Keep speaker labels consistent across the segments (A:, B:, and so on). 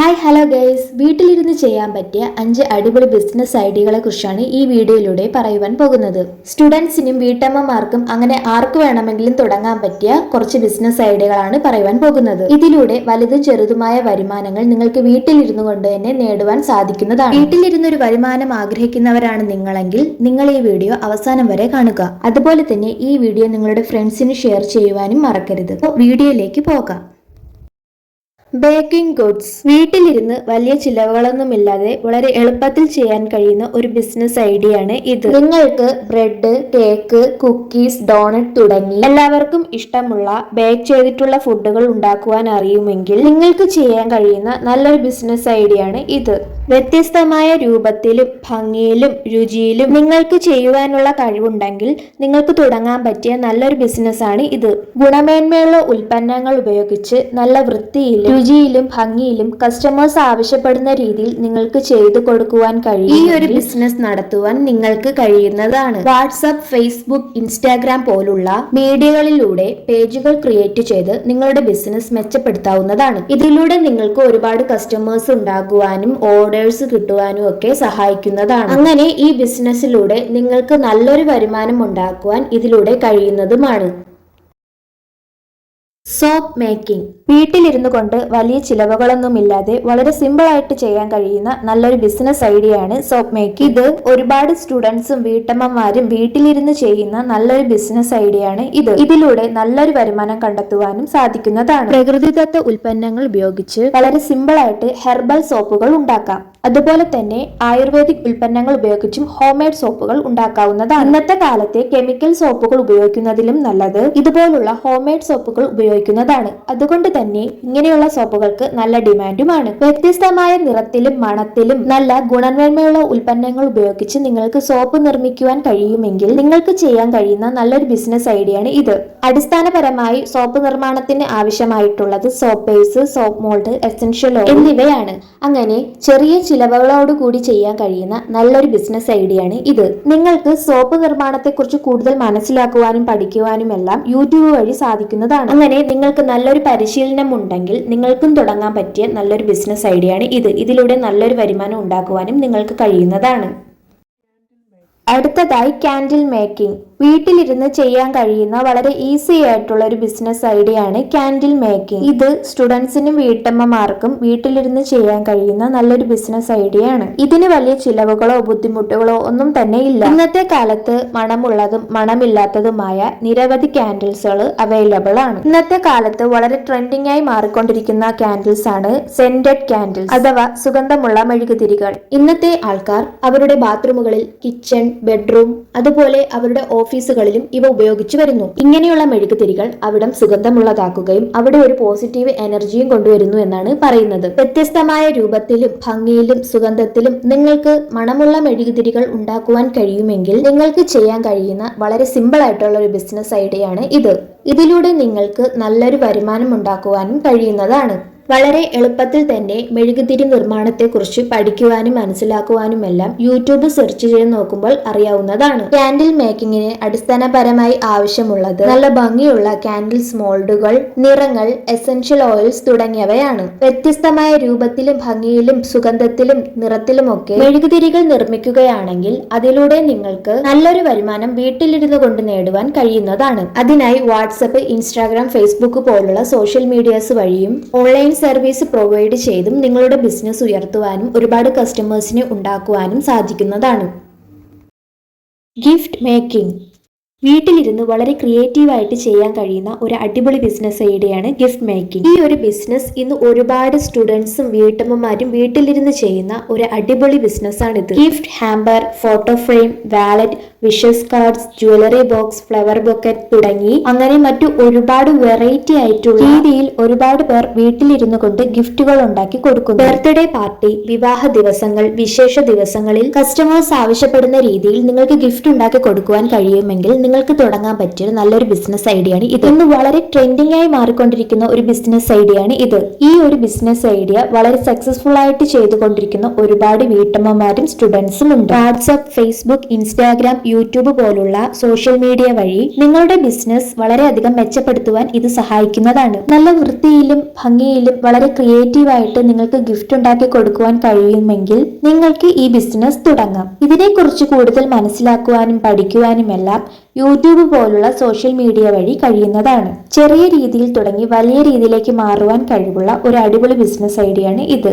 A: Hi hello guys. വീട്ടിലിരുന്ന് ചെയ്യാൻ പറ്റിയ അഞ്ച് അടിപൊളി ബിസിനസ് ഐഡിയകളെ കുറിച്ചാണ് ഈ വീഡിയോയിലൂടെ പറയുവാൻ പോകുന്നത്. സ്റ്റുഡൻസിനും വീട്ടമ്മമാർക്കും അങ്ങനെ ആർക്ക് വേണമെങ്കിലും തുടങ്ങാൻ പറ്റിയ കുറച്ച് ബിസിനസ് ഐഡിയകളാണ് പറയുവാൻ പോകുന്നത്. ഇതിലൂടെ വലുതും ചെറുതുമായ വരുമാനങ്ങൾ നിങ്ങൾക്ക് വീട്ടിലിരുന്നു കൊണ്ട് തന്നെ നേടുവാൻ സാധിക്കുന്നതാണ്. വീട്ടിലിരുന്ന് ഒരു വരുമാനം ആഗ്രഹിക്കുന്നവരാണ് നിങ്ങളെങ്കിൽ നിങ്ങൾ ഈ വീഡിയോ അവസാനം വരെ കാണുക. അതുപോലെ തന്നെ ഈ വീഡിയോ നിങ്ങളുടെ ഫ്രണ്ട്സിന് ഷെയർ ചെയ്യുവാനും മറക്കരുത്. വീഡിയോയിലേക്ക് പോകാം. Baking goods. വീട്ടിലിരുന്ന് വലിയ ചിലവുകളൊന്നുമില്ലാതെ വളരെ എളുപ്പത്തിൽ ചെയ്യാൻ കഴിയുന്ന ഒരു ബിസിനസ് ഐഡിയ ആണ് ഇത്. നിങ്ങൾക്ക് ബ്രെഡ് കേക്ക് കുക്കീസ് ഡോണറ്റ് തുടങ്ങി എല്ലാവർക്കും ഇഷ്ടമുള്ള ബേക്ക് ചെയ്തിട്ടുള്ള ഫുഡുകൾ ഉണ്ടാക്കുവാൻ അറിയുമെങ്കിൽ നിങ്ങൾക്ക് ചെയ്യാൻ കഴിയുന്ന നല്ലൊരു ബിസിനസ് ഐഡിയ ആണ് ഇത്. വ്യത്യസ്തമായ രൂപത്തിലും ഭംഗിയിലും രുചിയിലും നിങ്ങൾക്ക് ചെയ്യുവാനുള്ള കഴിവുണ്ടെങ്കിൽ നിങ്ങൾക്ക് തുടങ്ങാൻ പറ്റിയ നല്ലൊരു ബിസിനസ്സാണ് ഇത്. ഗുണമേന്മയുള്ള ഉൽപ്പന്നങ്ങൾ ഉപയോഗിച്ച് നല്ല വൃത്തിയിലും രുചിയിലും ഭംഗിയിലും കസ്റ്റമേഴ്സ് ആവശ്യപ്പെടുന്ന രീതിയിൽ നിങ്ങൾക്ക് ചെയ്തു കൊടുക്കുവാൻ കഴിയും. ഈ ഒരു ബിസിനസ് നടത്തുവാൻ നിങ്ങൾക്ക് കഴിയുന്നതാണ്. വാട്സപ്പ് ഫേസ്ബുക്ക് ഇൻസ്റ്റാഗ്രാം പോലുള്ള മീഡിയകളിലൂടെ പേജുകൾ ക്രിയേറ്റ് ചെയ്ത് നിങ്ങളുടെ ബിസിനസ് മെച്ചപ്പെടുത്താവുന്നതാണ്. ഇതിലൂടെ നിങ്ങൾക്ക് ഒരുപാട് കസ്റ്റമേഴ്സ് ഉണ്ടാകുവാനും ഓർഡേഴ്സ് കിട്ടുവാനും ഒക്കെ സഹായിക്കുന്നതാണ്. അങ്ങനെ ഈ ബിസിനസ്സിലൂടെ നിങ്ങൾക്ക് നല്ലൊരു വരുമാനം ഉണ്ടാക്കുവാൻ ഇതിലൂടെ കഴിയുന്നതുമാണ്. Soap making. വീട്ടിലിരുന്നു കൊണ്ട് വലിയ ചിലവുകളൊന്നുമില്ലാതെ വളരെ സിമ്പിൾ ആയിട്ട് ചെയ്യാൻ കഴിയുന്ന നല്ലൊരു ബിസിനസ് ഐഡിയ ആണ് സോപ്പ് മേക്കിംഗ്. ഇത് ഒരുപാട് സ്റ്റുഡൻസും വീട്ടമ്മമാരും വീട്ടിലിരുന്ന് ചെയ്യുന്ന നല്ലൊരു ബിസിനസ് ഐഡിയ ആണ് ഇത്. ഇതിലൂടെ നല്ലൊരു വരുമാനം കണ്ടെത്തുവാനും സാധിക്കുന്നതാണ്. പ്രകൃതിദത്ത ഉൽപ്പന്നങ്ങൾ ഉപയോഗിച്ച് വളരെ സിമ്പിൾ ആയിട്ട് ഹെർബൽ സോപ്പുകൾ ഉണ്ടാക്കാം. അതുപോലെ തന്നെ ആയുർവേദിക് ഉൽപ്പന്നങ്ങൾ ഉപയോഗിച്ചും ഹോംമെയ്ഡ് സോപ്പുകൾ ഉണ്ടാക്കാവുന്നതാണ്. ഇന്നത്തെ കാലത്തെ കെമിക്കൽ സോപ്പുകൾ ഉപയോഗിക്കുന്നതിലും നല്ലത് ഇതുപോലുള്ള ഹോംമെയ്ഡ് സോപ്പുകൾ ഉപയോഗിക്കുന്നതാണ്. അതുകൊണ്ട് തന്നെ ഇങ്ങനെയുള്ള സോപ്പുകൾക്ക് നല്ല ഡിമാൻഡുമാണ്. വ്യത്യസ്തമായ നിറത്തിലും മണത്തിലും നല്ല ഗുണമേന്മയുള്ള ഉൽപ്പന്നങ്ങൾ ഉപയോഗിച്ച് നിങ്ങൾക്ക് സോപ്പ് നിർമ്മിക്കുവാൻ കഴിയുമെങ്കിൽ നിങ്ങൾക്ക് ചെയ്യാൻ കഴിയുന്ന നല്ലൊരു ബിസിനസ് ഐഡിയയാണ് ഇത്. അടിസ്ഥാനപരമായി സോപ്പ് നിർമ്മാണത്തിന് ആവശ്യമായിട്ടുള്ളത് soap base soap mould essential oil എന്നിവയാണ്. അങ്ങനെ ചെറിയ ചിലവുകളോട് കൂടി ചെയ്യാൻ കഴിയുന്ന നല്ലൊരു ബിസിനസ് ഐഡിയ ആണ് ഇത്. നിങ്ങൾക്ക് സോപ്പ് നിർമ്മാണത്തെക്കുറിച്ച് കൂടുതൽ മനസ്സിലാക്കുവാനും പഠിക്കുവാനും എല്ലാം യൂട്യൂബ് വഴി സാധിക്കുന്നതാണ്. അങ്ങനെ നിങ്ങൾക്ക് നല്ലൊരു പരിശീലനം ഉണ്ടെങ്കിൽ നിങ്ങൾക്കും തുടങ്ങാൻ പറ്റിയ നല്ലൊരു ബിസിനസ് ഐഡിയയാണ് ഇത്. ഇതിലൂടെ നല്ലൊരു വരുമാനം ഉണ്ടാക്കുവാനും നിങ്ങൾക്ക് കഴിയുന്നതാണ്. അടുത്തതായി കാൻഡിൽ മേക്കിംഗ് വീട്ടിലിരുന്ന് ചെയ്യാൻ കഴിയുന്ന വളരെ ഈസി ആയിട്ടുള്ള ഒരു ബിസിനസ് ഐഡിയ ആണ് കാൻഡിൽ മേക്കിംഗ് ഇത് സ്റ്റുഡൻസിനും വീട്ടമ്മമാർക്കും വീട്ടിലിരുന്ന് ചെയ്യാൻ കഴിയുന്ന നല്ലൊരു ബിസിനസ് ഐഡിയ ആണ്. ഇതിന് വലിയ ചിലവുകളോ ബുദ്ധിമുട്ടുകളോ ഒന്നും തന്നെ ഇല്ല. ഇന്നത്തെ കാലത്ത് മണമുള്ളതും മണമില്ലാത്തതുമായ നിരവധി ക്യാൻഡിൽസുകൾ അവൈലബിൾ ആണ്. ഇന്നത്തെ കാലത്ത് വളരെ ട്രെൻഡിംഗ് ആയി മാറിക്കൊണ്ടിരിക്കുന്ന ക്യാൻഡിൽസ് ആണ് സെന്റഡ് കാൻഡിൽസ് അഥവാ സുഗന്ധമുള്ള മെഴുകുതിരികൾ. ഇന്നത്തെ ആൾക്കാർ അവരുടെ ബാത്റൂമുകളിൽ കിച്ചൺ ബെഡ്റൂം അതുപോലെ അവരുടെ ഓഫീസുകളിലും ഇവ ഉപയോഗിച്ചു വരുന്നു. ഇങ്ങനെയുള്ള മെഴുകുതിരികൾ അവിടം സുഗന്ധമുള്ളതാക്കുകയും അവിടെ ഒരു പോസിറ്റീവ് എനർജിയും കൊണ്ടുവരുന്നു എന്നാണ് പറയുന്നത്. വ്യത്യസ്തമായ രൂപത്തിലും ഭംഗിയിലും സുഗന്ധത്തിലും നിങ്ങൾക്ക് മണമുള്ള മെഴുകുതിരികൾ ഉണ്ടാക്കുവാൻ കഴിയുമെങ്കിൽ നിങ്ങൾക്ക് ചെയ്യാൻ കഴിയുന്ന വളരെ സിമ്പിൾ ആയിട്ടുള്ള ഒരു ബിസിനസ് ഐഡിയയാണ് ഇത്. ഇതിലൂടെ നിങ്ങൾക്ക് നല്ലൊരു വരുമാനം ഉണ്ടാക്കുവാനും കഴിയുന്നതാണ്. വളരെ എളുപ്പത്തിൽ തന്നെ മെഴുകുതിരി നിർമ്മാണത്തെക്കുറിച്ച് പഠിക്കുവാനും മനസ്സിലാക്കുവാനുമെല്ലാം യൂട്യൂബ് സെർച്ച് ചെയ്ത് നോക്കുമ്പോൾ അറിയാവുന്നതാണ്. കാൻഡിൽ മേക്കിങ്ങിന് അടിസ്ഥാനപരമായി ആവശ്യമുള്ളത് നല്ല ഭംഗിയുള്ള കാൻഡിൽസ് മോൾഡുകൾ നിറങ്ങൾ എസെൻഷ്യൽ ഓയിൽസ് തുടങ്ങിയവയാണ്. വ്യത്യസ്തമായ രൂപത്തിലും ഭംഗിയിലും സുഗന്ധത്തിലും നിറത്തിലുമൊക്കെ മെഴുകുതിരികൾ നിർമ്മിക്കുകയാണെങ്കിൽ അതിലൂടെ നിങ്ങൾക്ക് നല്ലൊരു വരുമാനം വീട്ടിലിരുന്നു കൊണ്ട് നേടുവാൻ കഴിയുന്നതാണ്. അതിനായി വാട്സപ്പ് ഇൻസ്റ്റാഗ്രാം ഫേസ്ബുക്ക് പോലുള്ള സോഷ്യൽ മീഡിയാസ് വഴിയും ഓൺലൈൻ സർവീസ് പ്രൊവൈഡ് ചെയ്തും നിങ്ങളുടെ ബിസിനസ് ഉയർത്തുവാനും ഒരുപാട് കസ്റ്റമേഴ്സിനെ ഉണ്ടാക്കുവാനും സാധിക്കുന്നതാണ്. ഗിഫ്റ്റ് മേക്കിംഗ് വീട്ടിലിരുന്ന് വളരെ ക്രിയേറ്റീവായിട്ട് ചെയ്യാൻ കഴിയുന്ന ഒരു അടിപൊളി ബിസിനസ് ഐഡിയയാണ് ഗിഫ്റ്റ് മേക്കിംഗ് ഈ ഒരു ബിസിനസ് ഇന്ന് ഒരുപാട് സ്റ്റുഡൻസും വീട്ടമ്മമാരും വീട്ടിലിരുന്ന് ചെയ്യുന്ന ഒരു അടിപൊളി ബിസിനസ്സാണിത് gift hamper photo frame wallet wishes cards jewellery box flower bouquet തുടങ്ങി അങ്ങനെ മറ്റു ഒരുപാട് വെറൈറ്റി ആയിട്ടുള്ള രീതിയിൽ ഒരുപാട് പേർ വീട്ടിലിരുന്നു കൊണ്ട് ഗിഫ്റ്റുകൾ ഉണ്ടാക്കി കൊടുക്കുന്നു. ബർത്ത്ഡേ പാർട്ടി വിവാഹ ദിവസങ്ങൾ വിശേഷ ദിവസങ്ങളിൽ കസ്റ്റമേഴ്സ് ആവശ്യപ്പെടുന്ന രീതിയിൽ നിങ്ങൾക്ക് ഗിഫ്റ്റ് ഉണ്ടാക്കി കൊടുക്കുവാൻ കഴിയുമെങ്കിൽ നിങ്ങൾക്ക് തുടങ്ങാൻ പറ്റിയ ഒരു നല്ലൊരു ബിസിനസ് ഐഡിയ ആണ് ഇത്. ഇന്ന് വളരെ ട്രെൻഡിംഗ് ആയി മാറിക്കൊണ്ടിരിക്കുന്ന ഒരു ബിസിനസ് ഐഡിയ ആണ് ഇത്. ഈ ഒരു ബിസിനസ് ഐഡിയ വളരെ സക്സസ്ഫുൾ ആയിട്ട് ചെയ്തുകൊണ്ടിരിക്കുന്ന ഒരുപാട് വീട്ടമ്മമാരും സ്റ്റുഡൻസും ഉണ്ട്. വാട്സ്ആപ്പ് ഫേസ്ബുക്ക് ഇൻസ്റ്റാഗ്രാം യൂട്യൂബ് പോലുള്ള സോഷ്യൽ മീഡിയ വഴി നിങ്ങളുടെ ബിസിനസ് വളരെയധികം മെച്ചപ്പെടുത്തുവാൻ ഇത് സഹായിക്കുന്നതാണ്. നല്ല വൃത്തിയിലും ഭംഗിയിലും വളരെ ക്രിയേറ്റീവായിട്ട് നിങ്ങൾക്ക് ഗിഫ്റ്റ് ഉണ്ടാക്കി കൊടുക്കുവാൻ കഴിയുമെങ്കിൽ നിങ്ങൾക്ക് ഈ ബിസിനസ് തുടങ്ങാം. ഇതിനെക്കുറിച്ച് കൂടുതൽ മനസ്സിലാക്കുവാനും പഠിക്കുവാനും എല്ലാം യൂട്യൂബ് പോലുള്ള സോഷ്യൽ മീഡിയ വഴി കഴിയുന്നതാണ്. ചെറിയ രീതിയിൽ തുടങ്ങി വലിയ രീതിയിലേക്ക് മാറുവാൻ കഴിവുള്ള ഒരു അടിപൊളി ബിസിനസ് ഐഡിയ ആണ് ഇത്.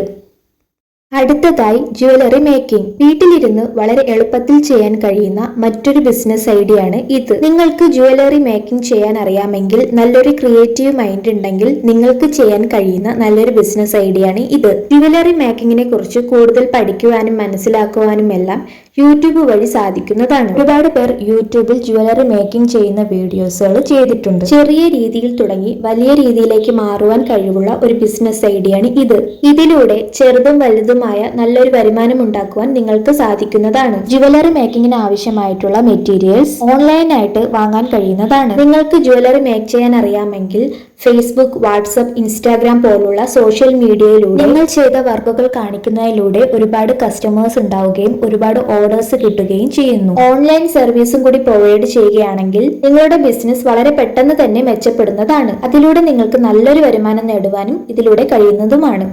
A: അടുത്തതായി ജ്വല്ലറി മേക്കിംഗ് വീട്ടിലിരുന്ന് വളരെ എളുപ്പത്തിൽ ചെയ്യാൻ കഴിയുന്ന മറ്റൊരു ബിസിനസ് ഐഡിയ ആണ് ഇത്. നിങ്ങൾക്ക് ജ്വല്ലറി മേക്കിംഗ് ചെയ്യാൻ അറിയാമെങ്കിൽ നല്ലൊരു ക്രിയേറ്റീവ് മൈൻഡ് ഉണ്ടെങ്കിൽ നിങ്ങൾക്ക് ചെയ്യാൻ കഴിയുന്ന നല്ലൊരു ബിസിനസ് ഐഡിയ ആണ് ഇത്. ജ്വല്ലറി മേക്കിങ്ങിനെ കുറിച്ച് കൂടുതൽ പഠിക്കുവാനും മനസ്സിലാക്കുവാനും എല്ലാം യൂട്യൂബ് വഴി സാധിക്കുന്നതാണ്. ഒരുപാട് പേർ യൂട്യൂബിൽ ജ്വല്ലറി മേക്കിംഗ് ചെയ്യുന്ന വീഡിയോസുകൾ ചെയ്തിട്ടുണ്ട്. ചെറിയ രീതിയിൽ തുടങ്ങി വലിയ രീതിയിലേക്ക് മാറുവാൻ കഴിവുള്ള ഒരു ബിസിനസ് ഐഡിയ ആണ് ഇത്. ഇതിലൂടെ ചെറുതും വലുതുമായ നല്ലൊരു വരുമാനം ഉണ്ടാക്കുവാൻ നിങ്ങൾക്ക് സാധിക്കുന്നതാണ്. ജ്വല്ലറി മേക്കിങ്ങിന് ആവശ്യമായിട്ടുള്ള മെറ്റീരിയൽസ് ഓൺലൈനായിട്ട് വാങ്ങാൻ കഴിയുന്നതാണ്. നിങ്ങൾക്ക് ജ്വല്ലറി മേക്ക് ചെയ്യാൻ അറിയാമെങ്കിൽ ഫേസ്ബുക്ക് വാട്സപ്പ് ഇൻസ്റ്റാഗ്രാം പോലുള്ള സോഷ്യൽ മീഡിയയിലൂടെ നിങ്ങൾ ചെയ്ത വർക്കുകൾ കാണിക്കുന്നതിലൂടെ ഒരുപാട് കസ്റ്റമേഴ്സ് ഉണ്ടാവുകയും ഒരുപാട് ഓർഡേഴ്സ് കിട്ടുകയും ചെയ്യുന്നു. ഓൺലൈൻ സർവീസും കൂടി പ്രൊവൈഡ് ചെയ്യുകയാണെങ്കിൽ നിങ്ങളുടെ ബിസിനസ് വളരെ പെട്ടെന്ന് തന്നെ മെച്ചപ്പെടുന്നതാണ്. അതിലൂടെ നിങ്ങൾക്ക് നല്ലൊരു വരുമാനം നേടുവാനും ഇതിലൂടെ കഴിയുന്നതുമാണ്.